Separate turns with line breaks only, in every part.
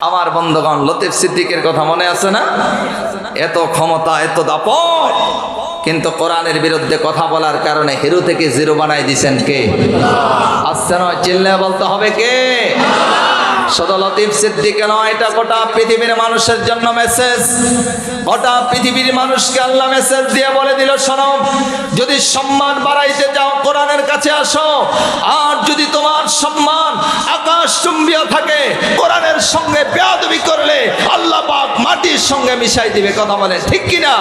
আমার বন্ধুগণ, লতিফ সিদ্দিকের কথা মনে আছে না? এত ক্ষমতা, এত দাপট। কিন্তু কোরআনের বিরুদ্ধে কথা বলার কারণে হিরো থেকে জিরো বানাই দিছেন কে? আসছে নয় চিল্লে বলতে হবে কে? শুধু লতিফ নয়, এটা গোটা পৃথিবীর মানুষের জন্য মেসেজ গোটা পৃথিবীর মানুষকে আল্লাহ মেসেজ দিয়ে বলে দিল, শোনো, যদি সম্মান বাড়াইতে যাও কোরআনের কাছে আসো। আর যদি তোমার সম্মান আকাশ চুম্বিয়া থাকে, কোরআনের সঙ্গে বেয়াদবি করলে আল্লাহ পাক মাটির সঙ্গে মিশাই দিবে, কথা বলে, ঠিক কিনা?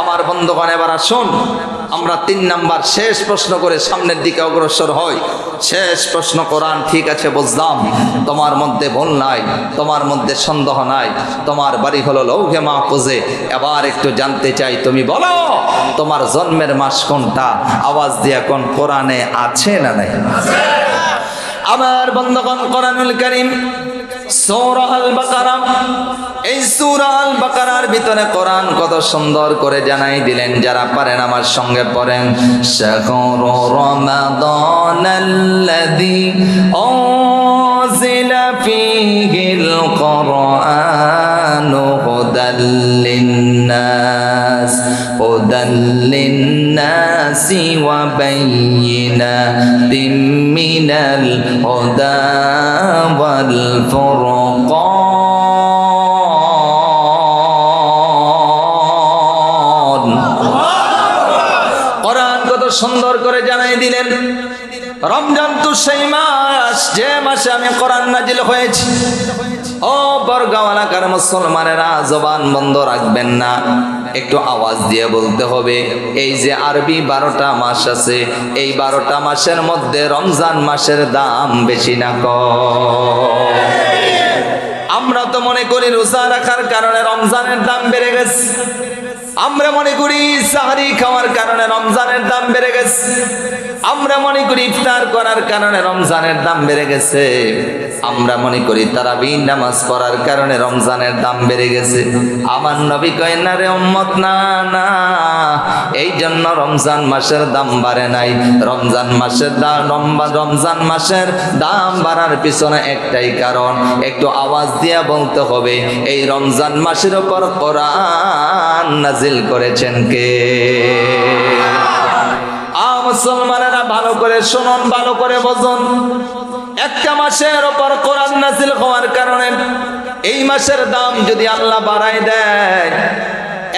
আমার বন্ধুগণ, এবার আসুন, আমরা তিন নাম্বার শেষ প্রশ্ন করে সামনের দিকে অগ্রসর হই। শেষ প্রশ্ন কোরআন, ঠিক আছে, বুঝলাম। তোমার মধ্যে ভুল নাই, তোমার মধ্যে সন্দেহ নাই, তোমার বাড়ি হলো লৌঘে মা মাহফুজে। এবার একটু জানতে চাই, তুমি বলো, তোমার জন্মের মাস কোনটা? আওয়াজ দিয়ে কোন কোরআনে আছে না নাই? আমার বন্ধগণ, কোরআনুল করিম, সূরা আল বাকারা এই সূরা বাকারার ভিতরে কোরআন কত সুন্দর করে জানাই দিলেন, যারা পারেন আমার সঙ্গে পড়েন। শাহরু রমাদানাল্লাযী উনজিলা হুদাল লিন্নাস, হুদাল লিন্নাসি ওয়া বাইয়িনাতিম মিনাল হুদা ওয়াল ফুরকান। কোরআন কত সুন্দর করে জানাই দিলেন। রমজান তো সেই মাস যে মাসে আমি কোরআন নাজিল হয়েছি, ও বরগাঁও এলাকার মুসলমানেরা জবান বন্ধ রাখবেন না। একটু আওয়াজ দিয়ে বলতে হবে, এই যে আরবি বারোটা মাস আছে, এই বারোটা মাসের মধ্যে রমজান মাসের দাম বেশি না কম। আমরা তো মনে করি রোজা রাখার কারণে রমজানের দাম বেড়ে গেছে। আমরা মনে করি সাহারি খাওয়ার কারণে রমজানের দাম বেড়ে গেছে। আমরা মনে করি ইফতার করার কারণে রমজানের দাম বেড়ে গেছে। আমরা মনে করি তারাবি নামাজ পড়ার কারণে রমজানের দাম বেড়ে গেছে। আমার নবী কয়, না রে উম্মত, না না। এই জন্য রমজান মাসের দাম বাড়ে নাই। রমজান মাসের দাম রমজান মাসের দাম বাড়ার পিছনে একটাই কারণ, একটু আওয়াজ দিয়া বলতে হবে, এই রমজান মাসের উপর কোরআন নাজিল করেছেন কে? মুসলমানেরা ভালো করে শুনুন, ভালো করে বোঝুন। একটা মাসের ওপর কোরআন নাজিল হওয়ার কারণে এই মাসের দাম যদি আল্লাহ বাড়াই দেয়,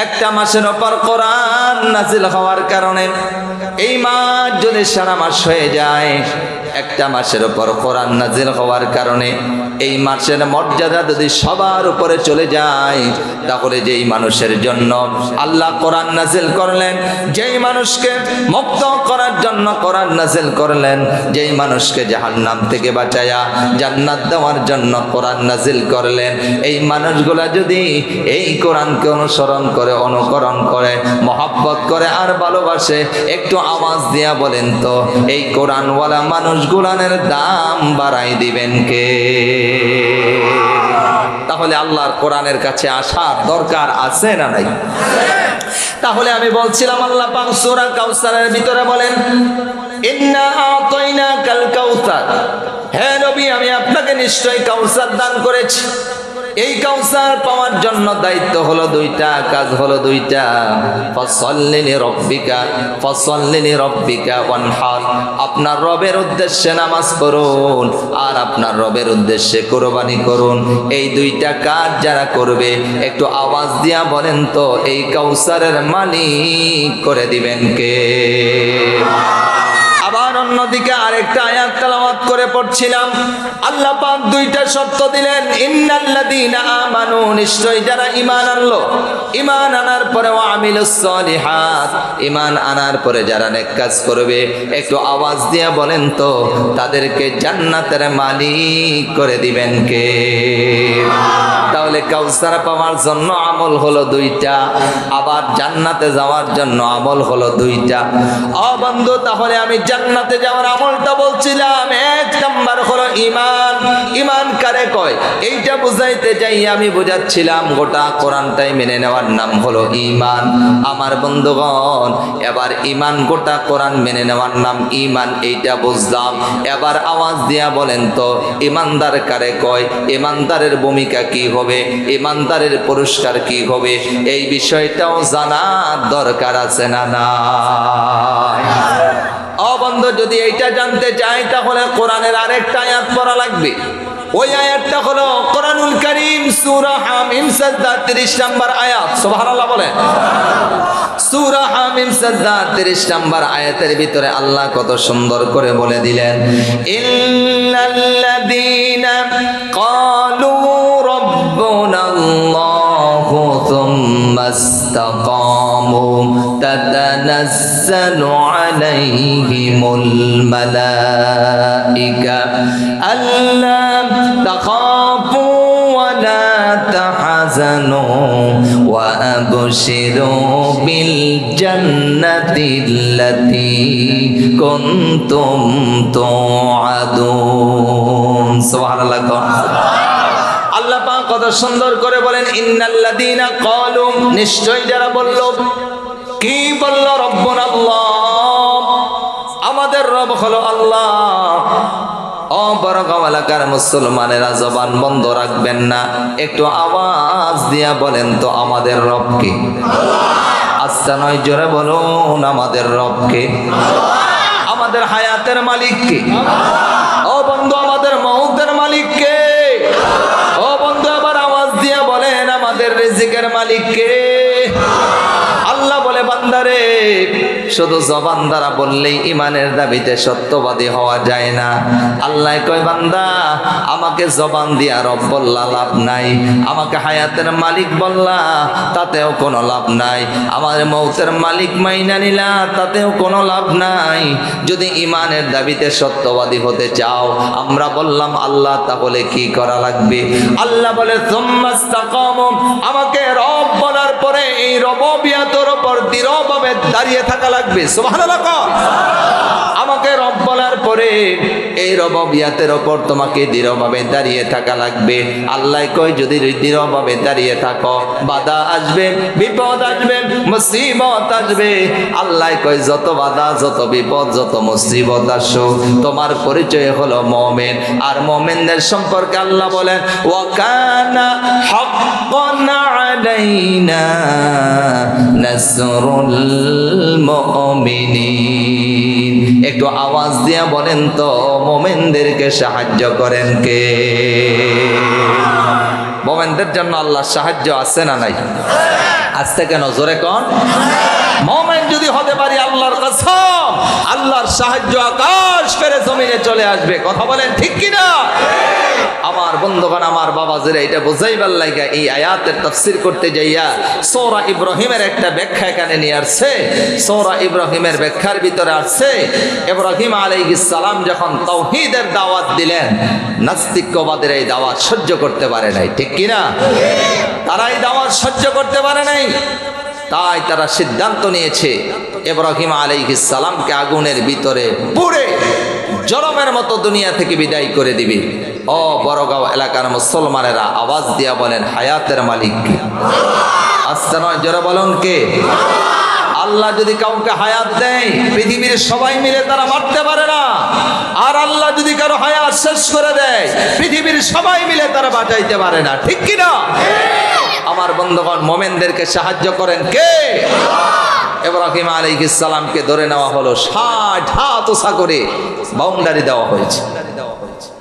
একটা মাসের ওপর কোরআন নাজিল হওয়ার কারণে এই মাস যদি সারা মাস হয়ে যায় একটা মাসের ওপর কোরআন নাজিল হওয়ার কারণে এই মাসের মর্যাদা যদি সবার উপরে চলে যায়, তাহলে যেই মানুষের জন্য আল্লাহ কোরআন নাজিল করলেন, যেই মানুষকে মুক্ত করার জন্য কোরআন নাজিল করলেন, যেই মানুষকে জাহান্নাম থেকে বাঁচায়া জান্নাত দেওয়ার জন্য কোরআন নাজিল করলেন, এই মানুষগুলা যদি এই কোরআনকে অনুসরণ করে, অনুকরণ করে, মহাব্বত করে আর ভালোবাসে, একটু আওয়াজ দিয়া বলেন তো, এই কোরআনওয়ালা মানুষগুলানের দাম বাড়াই দিবেন কে? তাহলে আল্লাহর কোরআনের কাছে আসার দরকার আছে না নাই? তাহলে আমি বলছিলাম, আল্লাহ পাক সূরা কাউসারের ভিতরে বলেন, ইন্না আতাইনা কাল কাউসার। হে নবী, আমি আপনাকে নিশ্চয়ই কাউসার দান করেছি। এই কাউসার পাওয়ার জন্য দায়িত্ব হলো দুইটা, কাজ হলো দুইটা। ফসল্লিনি রব্বিকা ফসল্লিনি রব্বিকা ওয়ানহার। আপনার রবের উদ্দেশ্যে নামাজ পড়ুন, আর আপনার রবের উদ্দেশ্যে কোরবানি করুন। এই দুইটা কাজ যারা করবে, একটু আওয়াজ দিয়া বলেন তো, এই কাউসারের মালিক করে দিবেন কে? অন্যদিকে আরেকটা আয়াত তেলাওয়াত করে পড়ছিলাম। আল্লাহ পাক দুইটা শর্ত দিলেন, ইন্নাল্লাযীনা আমানু নিশ্চয় যারা ঈমান আনলো। ঈমান আনার পরে ওয়া আমিলুস সলিহাত। ঈমান আনার পরে যারা নেক কাজ করবে, একটু আওয়াজ দিয়ে বলেন তো, তাদেরকে জান্নাতের মালিক করে দিবেন কে? তাহলে কাউসার পাওয়ার জন্য আমল হলো দুইটা, আবার জান্নাতে যাওয়ার জন্য আমল হলো দুইটা। অ বন্ধু, তাহলে আমি জান্নাতে যাওয়ার আমলটা বলছিলাম, এক নাম্বার হলো ইমান ইমান কারে কয়? এইটা বুঝাইতে চাই আমি বুঝাচ্ছিলাম, গোটা কোরআনটাই মেনে নেওয়ার নাম হলো ইমান আমার বন্ধুগণ, এবার ইমান গোটা কোরআন মেনে নেওয়ার নাম ইমান এইটা বুঝলাম। এবার আওয়াজ দিয়া বলেন তো ইমানদার কারে কয়? ইমানদারের ভূমিকা কি হবে? ইমানদারের পুরস্কার কি হবে? এই বিষয়টাও জানার দরকার আছে না না অবন্ধ যদি এইটা জানতে চাই তাহলে কোরআনের আরেকটা আয়াত পড়া লাগবে। ওই আয়াতটা হলো কোরআনুল করিম সূরা হামিম সাজদা 30 নম্বর আয়াত। সুবহানাল্লাহ বলেন। সূরা হামিম সাজদা 30 নম্বর আয়াতের ভিতরে আল্লাহ কত সুন্দর করে বলে দিলেন ইল্লাল্লাযীনা ক্বালু রাব্বুনাল্লাহু ثم استقاموا. تتنزل عليهم الملائكة. ألا تخافوا ولا تحزنوا وأبشروا بالجنة التي كنتم توعدون. سبحان الله. সুন্দর করে বলেন ইন্নাল্লাদিনা ক্বালু নিশ্চয় যারা বলল, কি বলল রব্বুন আল্লাহ? আমাদের রব হলো আল্লাহ। এলাকার মুসলমানেরা জবান বন্ধ রাখবেন না, একটু আওয়াজ দিয়া বলেন তো আমাদের রবকে। আচ্ছা নয়, জোরে বলুন আমাদের রবকে। আমাদের হায়াতের মালিককে। ও মালিককে শুধু জবান দ্বারা বললেই ইমানের দাবিতে সত্যবাদী হওয়া যায় না। আল্লাহ কয়, বান্দা, আমাকে জবান দিয়া রব বললা লাভ নাই। আমাকে হায়াতের মালিক বললা, তাতেও কোনো লাভ নাই। আমার মৌতের মালিক মাইনা নিলা, তাতেও কোনো লাভ নাই। যদি ইমানের দাবিতে সত্যবাদী হতে চাও, আমরা বললাম, আল্লাহ, তাহলে কি করা লাগবে? আল্লাহ বলে আমাকে রব বলার পরে এই রবিয়াতর উপর দৃঢ়ভাবে দাঁড়িয়ে থাকা লাগবে সোহান। আমাকে রব বলার পরে এই রববিয়াতের ওপর তোমাকে দৃঢ়ভাবে দাঁড়িয়ে থাকা লাগবে। আল্লাহ কয়, যদি দৃঢ়ভাবে দাঁড়িয়ে থাকো, বাধা আসবে, বিপদ আসবে, মুসিবত আসবে। আল্লাহ কয়, যত বাধা, যত বিপদ, যত মুসিবত আসো, তোমার পরিচয় হলো মমেন। আর মমেনদের সম্পর্কে আল্লাহ বলেন ওয়াকানা হাক্কান আলাইনা নাসরুল মুমিনিন। একটু আওয়াজ দিয়া বলেন তো, মোমেনদেরকে সাহায্য করেন কে? মোমেনদের জন্য আল্লাহ সাহায্য আছে না নাই? আজ থেকে নজরে কন। মোমেন যদি হতে পারি আল্লাহর কসম, আল্লাহর সাহায্য আকাশ করে জমিনে চলে আসবে। কথা বলেন ঠিক কিনা? আমার বন্ধুগণ, আমার বাবা জেরা এটা বুঝাইবার লাইগা এই আয়াতের তাফসির করতে যাইয়া সৌরা ইব্রাহিমের একটা ব্যাখ্যা এখানে নিয়ে আসছে। সৌরা ইব্রাহিমের ব্যাখ্যার ভিতরে আসছে, ইব্রাহিম সালাম যখন তাওহীদের দাওয়াত দিলেন নাস্তিক্যবাদের এই দাওয়াত সহ্য করতে পারে নাই। ঠিক কিনা? তারা এই দাওয়াত সহ্য করতে পারে নাই। তাই তারা সিদ্ধান্ত নিয়েছে আলাইহিস সালামকে আগুনের ভিতরে পুড়ে জলমের মতো দুনিয়া থেকে বিদায় করে দিবে। ও বড়গাঁও এলাকার মুসলমানেরা আওয়াজ দিয়া বলেন, হায়াতের মালিক। আস্তে নয়, জোরে বলুন কে? আল্লাহ যদি কাউকে হায়াত দেয়, পৃথিবীর সবাই মিলে তারা মারতে পারে না। আর আল্লাহ যদি কারও হায়াত শেষ করে দেয়, পৃথিবীর সবাই মিলে তারা বাঁচাইতে পারে না। ঠিক কিনা? আমার বন্ধুগণ, মোমেনদেরকে সাহায্য করেন কে? ইব্রাহিম আলাইহিস সালামকে ধরে নেওয়া হলো ষাট হাত ওসা করে। বাউন্ডারি দেওয়া হয়েছে।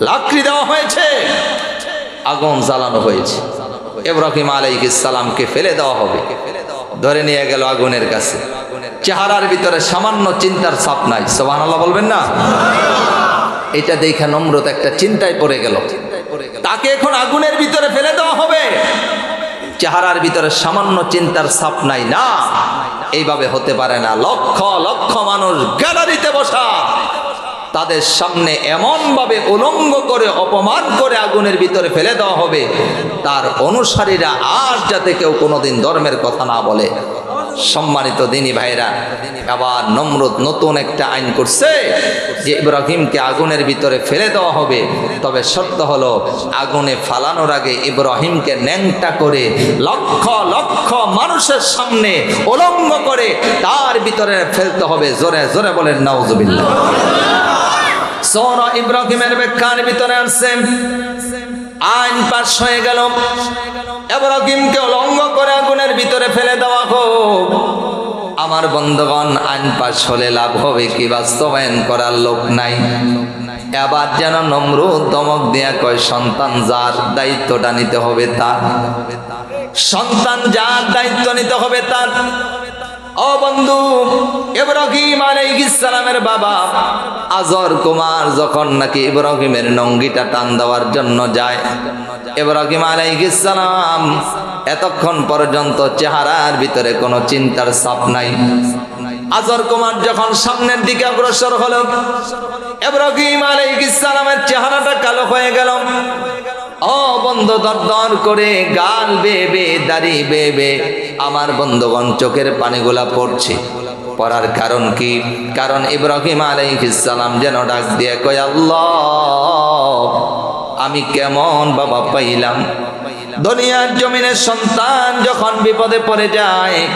লাকড়ি দেওয়া হয়েছে। আগুন জ্বালানো হয়েছে। ইব্রাহিম আলাইহিস সালামকে ফেলে দেওয়া হবে। ধরে নিয়ে গেল আগুনের কাছে। চেহারার ভিতরে সামান্য চিন্তার ছাপ নাই। সুবহানাল্লাহ বলবেন না? এটা দেখে নম্রত একটা চিন্তায় পড়ে গেল। তাকে এখন আগুনের ভিতরে ফেলে দেওয়া হবে। চেহারার ভিতরে সামান্য চিন্তার ছাপ নাই না। এইভাবে হতে পারে না। লক্ষ লক্ষ মানুষ গ্যালারিতে বসা। তাদের সামনে এমনভাবে উলঙ্গ করে, অপমান করে আগুনের ভিতরে ফেলে দেওয়া হবে। তার অনুসারীরা আর যাতে কেউ কোনোদিন ধর্মের কথা না বলে। সম্মানিত দিনী ভাইরা আবার নমরুদ নতুন একটা আইন করছে যে ইব্রাহিমকে আগুনের ভিতরে ফেলে দেওয়া হবে। তবে সত্য হলো, আগুনে ফালানোর আগে ইব্রাহিমকে ন্যাংটা করে লক্ষ লক্ষ মানুষের সামনে উলঙ্গ করে তার ভিতরে ফেলতে হবে। জোরে জোরে বলেন, নাউজুবিল্লাহ। সৌর ইব্রাহিমের ব্যাখ্যার ভিতরে আসছে আইন পাশ হয়ে গেল। ইব্রাহিমকে উলঙ্গ করে আগুনের ভিতরে ফেলে দেওয়া হোক। আমার বন্ধুগণ, আইন পাশ হলে লাভ হবে কি? বাস্তবায়ন করার লোক নাই। এবার যেন নমরুদ দমক দেয়া কয়, সন্তান যার দায়িত্বটা নিতে হবে তার। সন্তান যার দায়িত্ব নিতে হবে তার। ও বন্ধু, ইব্রাহিম সালামের বাবা আজর কুমার যখন নাকি ইব্রাহিমের নঙ্গিটা টান দেওয়ার জন্য যায়, ইব্রাহিম সালাম এতক্ষণ পর্যন্ত চেহারার ভিতরে কোনো চিন্তার ছাপ নাই। আজর কুমার যখন সামনের দিকে অগ্রসর হলো, ইব্রাহিম সালামের চেহারাটা কালো হয়ে গেল। ও বন্ধ দর দর করে গাল বেবে, দাড়ি বেবে। আমার বন্ধুগণ, চোখের পানিগুলা পড়ছে। পড়ার কারণ কি? কারণ ইব্রাহিম আলাইহিসসালাম যেন ডাক দিয়ে কয়, আল্লাহ, আমি কেমন বাবা পাইলাম? দুনিয়ার জমিনের সন্তান যখন বিপদে পড়ে যায়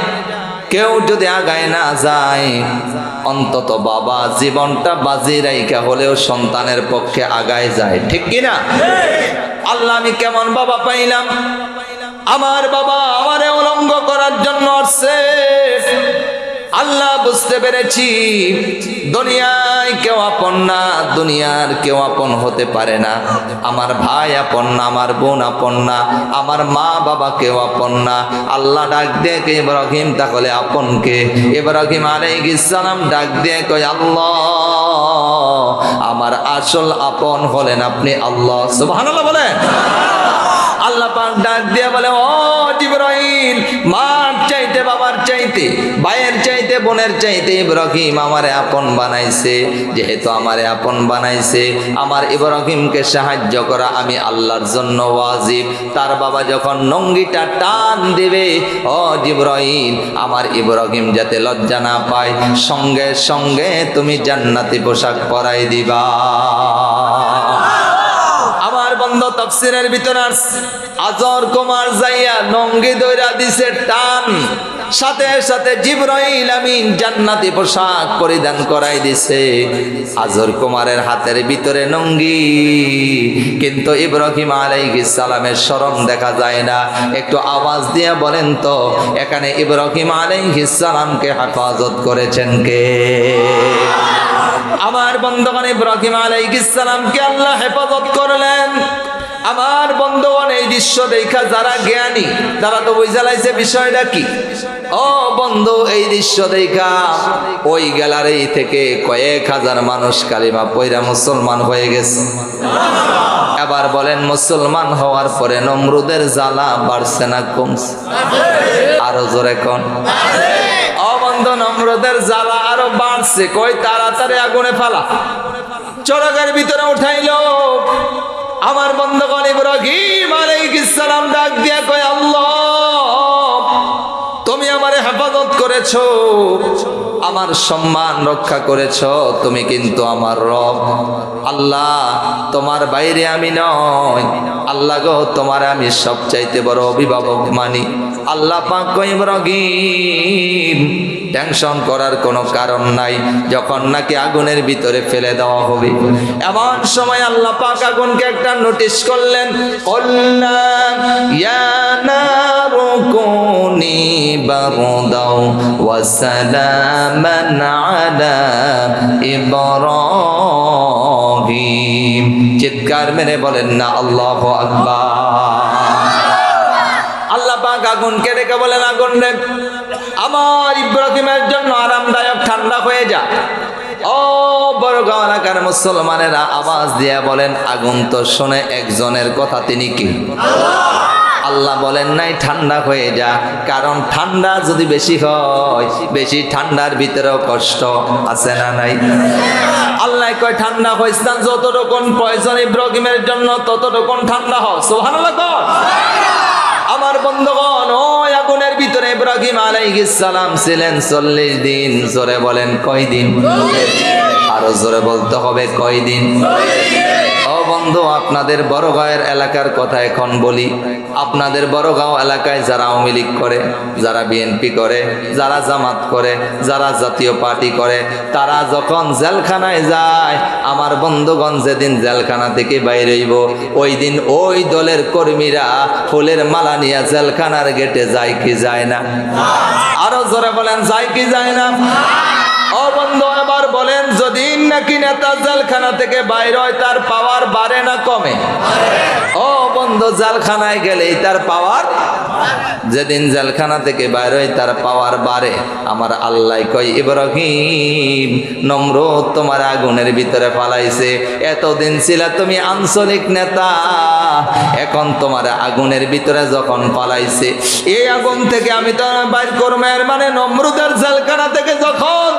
কেউ যদি আগায় না যায়, অন্তত বাবা জীবনটা বাজি রাইকা হলেও সন্তানের পক্ষে আগায় যায়। ঠিক কিনা? আল্লাহ, আমি কেমন বাবা পাইলাম? আমার বাবা আমারে উলঙ্গ করার জন্য আসছে। আল্লাহ বুঝতে পেরেছি, দুনিয়ায় কেউ আপন না, দুনিয়ার কেউ আপন হতে পারে না। আমার ভাই আপন না, আমার বোন আপন না, আমার মা বাবা কেউ আপন না। আল্লাহ ডাক দিয়ে কে ইব্রাহিম, তাহলে আপনকে ইব্রাহিম আলাইহিস সালাম ডাক কয়, আল্লাহ, আমার আসল আপন হলেন আপনি আল্লাহ। সুবহানাল্লাহ বলেন আল্লাহ পাক ডাক দিয়ে বলে, ও জিব্রাইল, মার চাইতে, বাবার চাইতে, ভাইয়ের চাইতে, বোনের চাইতে ইব্রাহিম আমারে আপন বানাইছে। যেহেতু আমারে আপন বানাইছে, আমার ইব্রাহিমকে সাহায্য করা আমি আল্লাহর জন্য ওয়াজিব। তার বাবা যখন নঙ্গিটা টান দেবে, ও জিব্রাইল, আমার ইব্রাহিম যাতে লজ্জা না পায়, সঙ্গে সঙ্গে তুমি জান্নাতি পোশাক পরাই দিবা। তফসিরের ভিতরে। আজর কুমার যাইয়া নঙ্গি দইরা দিছে টান। সাথে সাথে জিব্রাইল আমিন জান্নাতি পোশাক পরিধান করাই দিছে। আজর কুমারের হাতের ভিতরে নঙ্গি। কিন্তু ইব্রাহিম আলাইহিস সালামের শরম দেখা যায় না। একটু আওয়াজ দিয়ে বলেন তো, এখানে ইব্রাহিম আলাইহিস সালামকে হেফাজত করেছেন কে? আমার বন্ধগণ, ইব্রাহিম আলাইহিস সালামকে আল্লাহ হেফাজত করলেন। আমার বন্ধগণ, এই দৃশ্য দেখা যারা জ্ঞানী, তারা তো বুঝালাইছে বিষয়টা কি? ও বন্ধু, এই দৃশ্য দেখা ওই গ্যালারি থেকে কয়েক হাজার মানুষ কালিমা পয়রা মুসলমান হয়ে গেছে। এবার বলেন, মুসলমান হওয়ার পরে নমরুদের জ্বালা বাড়ছে না কমছে? আরও জোরে কোন? অবন্ধ নম্রদের জ্বালা আরও বাড়ছে। কই তাড়াতাড়ি আগুনে ফালা। চরকের ভিতরে উঠাইল। আমার বন্ধগণ ইব্রাহিম আলাইহিস সালাম ডাক দিয়া কয় আল্লাহ করেছ? আমার সম্মান রক্ষা করেছ? তুমি কিন্তু আমার রব। আল্লাহ, তোমার বাইরে আমি নয় আল্লাহ গো, তোমার আমি সবচাইতে বড় অভিভাবক মানি। আল্লাহ পাক ইব্রাহিম, টেনশন করার কোনো কারণ নাই। যখন নাকি আগুনের ভিতরে ফেলে দেওয়া হবে। এমন সময় আল্লাহ পাক আগুনকে একটা নোটিশ করলেন। কল্লা ইয়া নারু বারদাও ওয়া সালামান আলা ইব্রাহিম। চিৎকার মেরে বলেন, না, আল্লাহু আকবার। আল্লাহ পাক আগুনকে ডেকে বলেন, আগুন রে, আমার ইব্রাহিমের জন্য আরামদায়ক ঠান্ডা হয়ে যা। ও বড় গাওয়ালাকার মুসলমানেরা আওয়াজ দিয়ে বলেন, আগুন তো শুনে একজনের কথা তিনি কি? আল্লাহ বলেন, নাই, ঠান্ডা হয়ে যা। কারণ ঠান্ডা যদি বেশি হয়, বেশি ঠান্ডার ভিতরেও কষ্ট আছে না নাই? আল্লাহ কয়, ঠান্ডা হইস না যতটুকু প্রয়োজন ইব্রাহিমের জন্য ততটুকু ঠান্ডা সোহানাল্লাহ কর। আমার বন্ধুগণ, ওই আগুনের ভিতরে ইব্রাহিম সালাম ছিলেন চল্লিশ দিন। জোরে বলেন কয় দিন আরও জোরে বলতে হবে কয় দিন ও বন্ধু, আপনাদের বড়গাঁয়ের এলাকার কথা এখন বলি। আপনাদের বড়গাঁও এলাকায় যারা আওয়ামী লীগ করে, যারা বিএনপি করে, যারা জামাত করে, যারা জাতীয় পার্টি করে, তারা যখন জেলখানায় যায়, আমার বন্ধুগণ যেদিন জেলখানা থেকে বাইরে হইব, ওই দিন ওই দলের কর্মীরা ফুলের মালা নিয়ে জেলখানার গেটে যায় কি যায় না? আরও জোরে বলেন, যায় কি যায় না? ও বন্ধু নাকি নেতা জেলখানা থেকে বাইর হয়, তার পাওয়ার বাড়ে না কমে? ও বন্ধু, জেলখানায় গেলেই তার পাওয়ার যেদিন জেলখানা থেকে বাইর হয়, তার পাওয়ার বাড়ে। আমার আল্লাহ কয়, ইব্রাহিম নম্র তোমার আগুনের ভিতরে ফালাইছে। এতদিন ছিল তুমি আঞ্চলিক নেতা, এখন তোমার আগুনের ভিতরে যখন পালাইছে এই আগুন থেকে আমি তো বাইর করব এর মানে নমরুদের জেলখানা থেকে যখন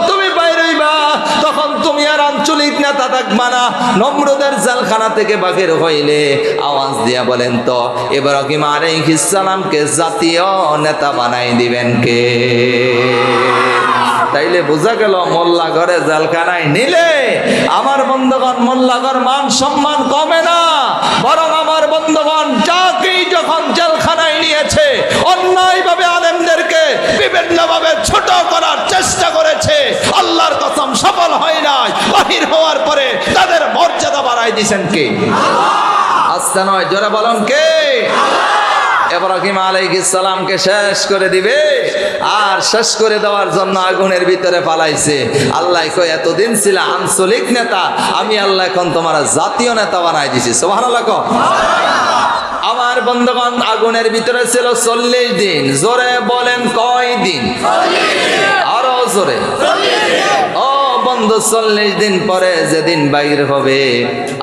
আর আঞ্চলিক নেতা থাকবা না। নমরুদের জেলখানা থেকে বাকির হইলে আওয়াজ দিয়া বলেন তো ইব্রাহিম আলাইহিস সালামকে জাতীয় নেতা বানাই দিবেন কে? তাইলে বোঝা গেল মোল্লা ঘরে জেলখানায় নিলে আমার বন্ধগণ মোল্লা ঘর মান সম্মান কমে না, বরং আমার বন্ধগণ যাকেই যখন জেলখানায় নিয়েছে, অন্যায়ভাবে আলেমদেরকে বিভিন্নভাবে ছোট করার চেষ্টা করেছে। আল্লাহর কসম সফল হয় নাই। বাহির হওয়ার পরে তাদের মর্যাদা বাড়াই দিছেন কে? আস্তে নয়, জোরে বলুন কে? এব্রাহিম সালামকে শেষ করে দিবে আর শেষ করে দেওয়ার জন্য আগুনের ভিতরে পালাইছে আল্লাহ কই এতদিন ছিল আঞ্চলিক নেতা, আমি আল্লাহ এখন তোমার জাতীয় নেতা বানাই দিছি। সুবহানাল্লাহ কও। আমার বন্ধগণ আগুনের ভিতরে ছিল চল্লিশ দিন। জোরে বলেন কয় দিন? আরও জোরে। বন্ধু চল্লিশ দিন পরে যেদিন বাইর হবে,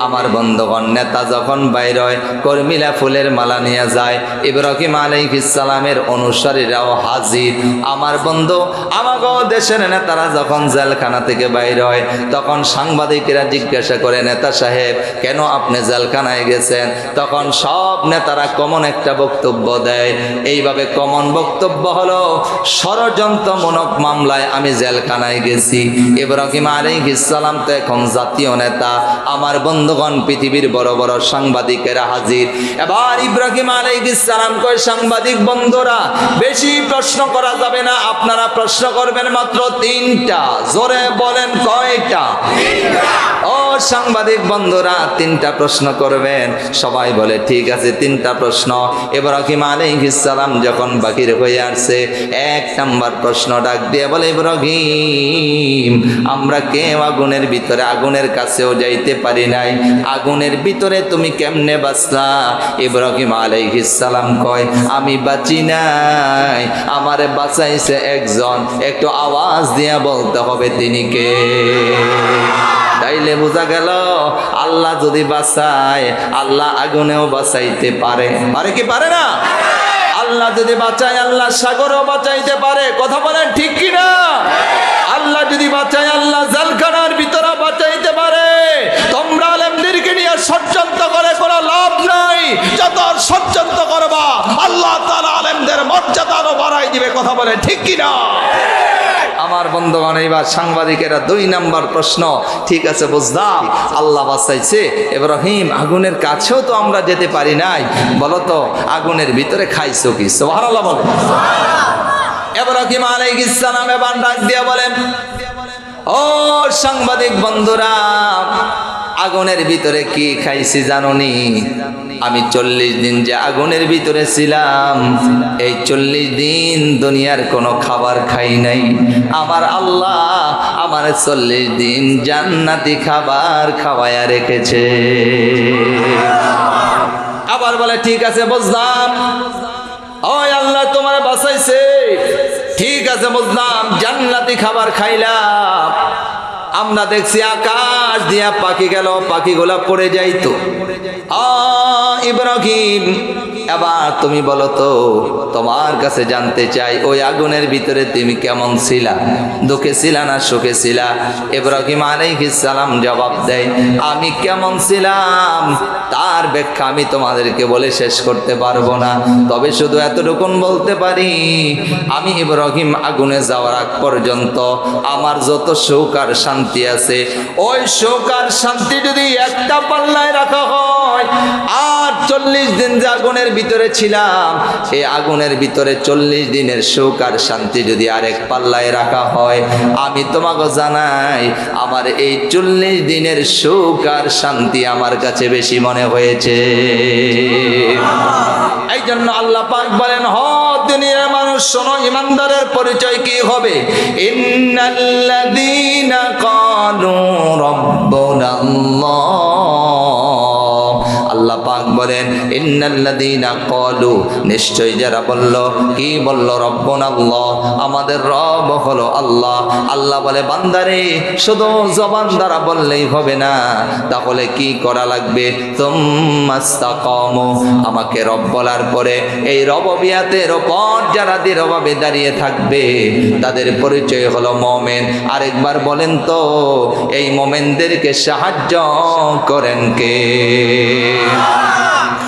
আমার বন্ধুগণ, নেতা যখন বাইর হয়, কর্মীরা ফুলের মালা নিয়ে যায়। ইব্রাহিম আলাইহিস সালামের অনুসারীরাও হাজির। আমার বন্ধু, আমাগো দেশের নেতারা যখন জেলখানা থেকে বাইর হয়, তখন সাংবাদিকেরা জিজ্ঞাসা করে, নেতা সাহেব, কেন আপনি জেলখানায় গেছেন? তখন সব নেতারা কমন একটা বক্তব্য দেয়। এইভাবে কমন বক্তব্য হলো, ষড়যন্ত্রমূলক মামলায় আমি জেলখানায় গেছি। ইব্রাহিম আলাইহিস তো এখন জাতীয় নেতা। আমার বন্ধুগণ, পৃথিবীর বড় বড় সাংবাদিকেরা হাজির। এবার ইব্রাহিম আলাইহিস সালাম কয়, সাংবাদিক বন্ধুরা, বেশি প্রশ্ন করা যাবে না। আপনারা প্রশ্ন করবেন মাত্র তিনটা। জোরে বলেন কয়টা? ও সাংবাদিক বন্ধুরা, তিনটা প্রশ্ন করবেন। সবাই বলে, ঠিক আছে, তিনটা প্রশ্ন। ইব্রাহিম আলাইহিস সালাম যখন বাকির হয়ে আসছে, এক নাম্বার প্রশ্ন ডাক দিয়ে বলে, ইব্রাহিম, আমরা কেউ আগুনের ভিতরে, আগুনের কাছেও যাইতে পারি নাই। আগুনের ভিতরে তুমি কেমনে বাঁচলা? ইব্রাহিম সালাম কয়, আমি বাঁচি নাই। আমারে বাঁচাইছে একজন। একটু আওয়াজ দিয়া বলতে হবে তিনি কে? তাইলে বোঝা গেল, আল্লাহ যদি বাঁচায়, আল্লাহ আগুনেও বাঁচাইতে পারে। পারে কি পারে না? আল্লাহ যদি বাঁচায়, আল্লাহ সাগরও বাঁচাইতে পারে। কথা বলেন ঠিক কি না আল্লাহ যদি বাঁচায়, আল্লাহ জালখানার ভিতরে বাঁচাইতে পারে। তোমরা আলেমদেরকে নিয়ে ষড়যন্ত্র করে, কোনো লাভ নাই। যত ষড়যন্ত্র করবা, আল্লাহ তাআলা আলেমদের মর্যাদা আরও বাড়াই দিবে। কথা বলে ঠিক কি না আমার বন্ধুগণ, এইবার সাংবাদিকেরা দুই নাম্বার প্রশ্ন, ঠিক আছে বুঝলাম আল্লাহ বাসাইছে এব্রাহিম আগুনের কাছেও তো আমরা যেতে পারি নাই। বলতো, আগুনের ভিতরে খাইছো কি? সুবহানাল্লাহ বলো এব্রাহিম আলাইহিস সালাম এবার ডাক দিয়ে বলেন, ও সাংবাদিক বন্ধুরা আগুনের ভিতরে কি খাইছি জাননি? আমি চল্লিশ দিন যে আগুনের ভিতরে ছিলাম, এই চল্লিশ দিন দুনিয়ার কোনো খাবার খাই নাই। আমার আল্লাহ আমার চল্লিশ দিন জান্নাতি খাবার খাওয়ায়া রেখেছে। আবার বলে, ঠিক আছে, বুঝলাম। ওই আল্লাহ তোমার বাঁচাইছে। ঠিক আছে, বুঝলাম। জান্নাতি খাবার খাইলাম। আমরা দেখছি আকাশ দিয়া পাখি গেল, পাখিগুলা পড়ে যাইতো। ইব্রাহিম, এবার তুমি বলো তো, তোমার কাছে জানতে চাই, ওই আগুনের ভিতরে তুমি কেমন ছিলা? দুঃখে ছিলা না সুখে ছিলা? ইব্রাহিম সালাম জবাব দেয়, আমি কেমন ছিলাম? তার ব্যাখ্যা আমি তোমাদেরকে বলে শেষ করতে পারব না। তবে শুধু এতটুকুন বলতে পারি, আমি ইব্রাহিম আগুনে যাওয়ার আগ পর্যন্ত আমার যত সুখ আর শান্তি আছে। ওই সুখ আর শান্তি যদি একটা পাল্লায় রাখা হয়, আর চল্লিশ দিন যে আগুনের ভিতরে ছিলাম এই আগুনের ভিতরে চল্লিশ দিনের সুখ আর শান্তি যদি আরেক পাল্লায় রাখা হয়, আমি তোমাকে জানাই, আমার এই চল্লিশ দিনের সুখ আর শান্তি আমার কাছে বেশি মনে হয়েছে। এই জন্য আল্লাহ পাক বলেন হ দুনিয়ার মানুষ শোনো ইমানদারের পরিচয় কি হবে? ইন্নাল্লাযীনা ক্বালু রাব্বুনা আল্লাহ আল্লাহ পাক বলেন, ইন্নাল্লাযীনা ক্বালু নিশ্চয় যারা বলল, কি বলল রব্বুনা আল্লাহ আমাদের রব হলো আল্লাহ। আল্লাহ বলে, বান্দারে, শুধু জবান দ্বারা বললেই হবে না। তাহলে কি করা লাগবে? তুমাস্তাকামু আমাকে রব বলার পরে, এই রববিয়াতের ওপর যারা দৃঢ়ভাবে দাঁড়িয়ে থাকবে, তাদের পরিচয় হলো মমেন। আরেকবার বলেন তো, এই মোমেনদেরকে সাহায্য করেন কে? Ah!